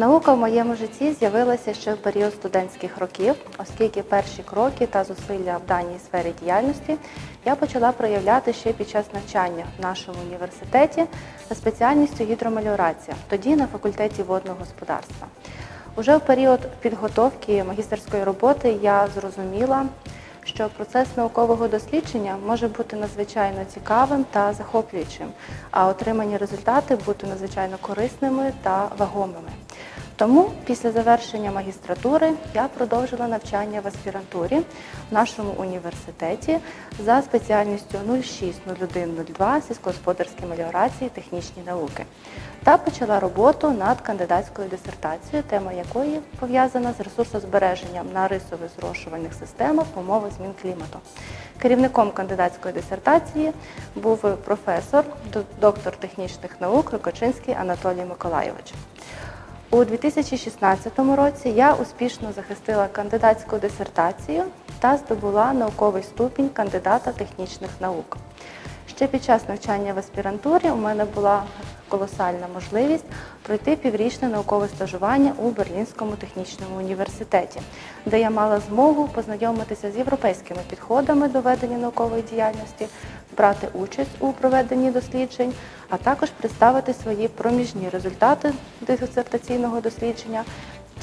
Наука в моєму житті з'явилася ще в період студентських років, оскільки перші кроки та зусилля в даній сфері діяльності я почала проявляти ще під час навчання в нашому університеті за спеціальністю гідромеліорація, тоді на факультеті водного господарства. Уже в період підготовки магістерської роботи я зрозуміла, що процес наукового дослідження може бути надзвичайно цікавим та захоплюючим, а отримані результати бути надзвичайно корисними та вагомими. Тому після завершення магістратури я продовжила навчання в аспірантурі в нашому університеті за спеціальністю 060102 сільськогосподарські меліорації, технічні науки та почала роботу над кандидатською дисертацією, тема якої пов'язана з ресурсозбереженням на рисових зрошувальних системах в умовах змін клімату. Керівником кандидатської дисертації був професор, доктор технічних наук Рокочинський Анатолій Миколайович. У 2016 році я успішно захистила кандидатську дисертацію та здобула науковий ступінь кандидата технічних наук. Ще під час навчання в аспірантурі у мене була колосальна можливість пройти піврічне наукове стажування у Берлінському технічному університеті, де я мала змогу познайомитися з європейськими підходами до ведення наукової діяльності, брати участь у проведенні досліджень, а також представити свої проміжні результати дисертаційного дослідження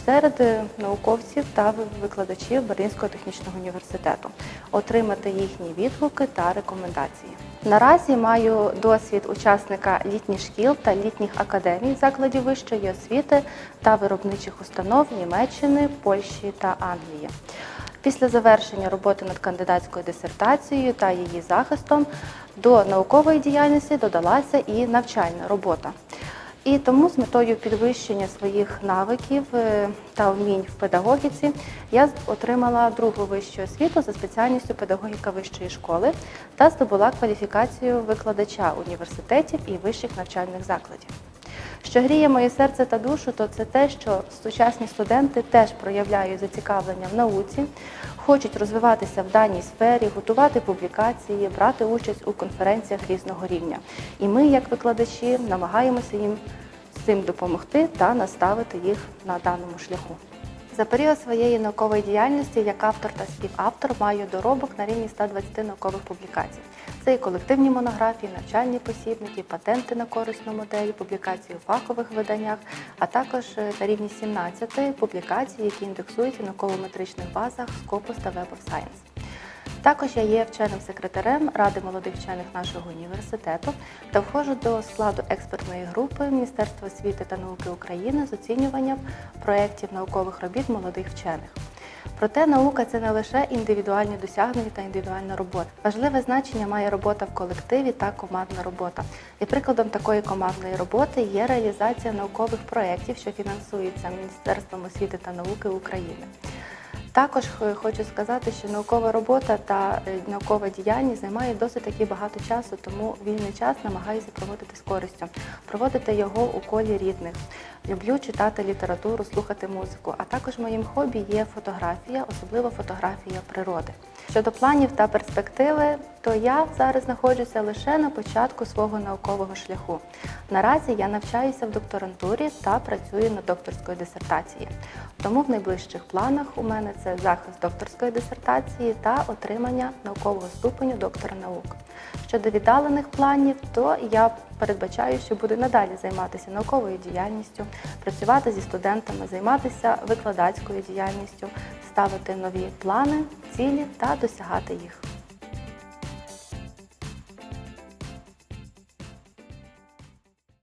серед е, науковців та викладачів Берлінського технічного університету, отримати їхні відгуки та рекомендації. Наразі маю досвід учасника літніх шкіл та літніх академій закладів вищої освіти та виробничих установ Німеччини, Польщі та Англії. Після завершення роботи над кандидатською дисертацією та її захистом до наукової діяльності додалася і навчальна робота. І тому з метою підвищення своїх навиків е, та вмінь в педагогіці я отримала другу вищу освіту за спеціальністю педагогіка вищої школи та здобула кваліфікацію викладача університетів і вищих навчальних закладів. Що гріє моє серце та душу, то це те, що сучасні студенти теж проявляють зацікавлення в науці, хочуть розвиватися в даній сфері, готувати публікації, брати участь у конференціях різного рівня. І ми, як викладачі, намагаємося їм з цим допомогти та наставити їх на даному шляху. За період своєї наукової діяльності як автор та співавтор маю доробок на рівні 120 наукових публікацій. Це і колективні монографії, навчальні посібники, патенти на корисну модель, публікації у фахових виданнях, а також е, на рівні 17 публікацій, які індексуються в науково-метричних базах Scopus та Web of Science. Також я є вченим секретарем Ради молодих вчених нашого університету та входжу до складу експертної групи Міністерства освіти та науки України з оцінюванням проєктів наукових робіт молодих вчених. Проте наука це не лише індивідуальні досягнення та індивідуальна робота. Важливе значення має робота в колективі та командна робота. І прикладом такої командної роботи є реалізація наукових проєктів, що фінансуються Міністерством освіти та науки України. Також хочу сказати, що наукова робота та е, наукова діяльність займає досить таки багато часу, тому вільний час намагаюся проводити з користю, проводити його у колі рідних. Люблю читати літературу, слухати музику. А також моїм хобі є фотографія, особливо фотографія природи. Щодо планів та перспективи, то я зараз знаходжуся лише на початку свого наукового шляху. Наразі я навчаюся в докторантурі та працюю над докторською дисертацією. Тому в найближчих планах у мене це захист докторської дисертації та отримання наукового ступеню доктора наук. Щодо віддалених планів, то я передбачаю, що буду надалі займатися науковою діяльністю, працювати зі студентами, займатися викладацькою діяльністю, ставити нові плани, цілі та досягати їх.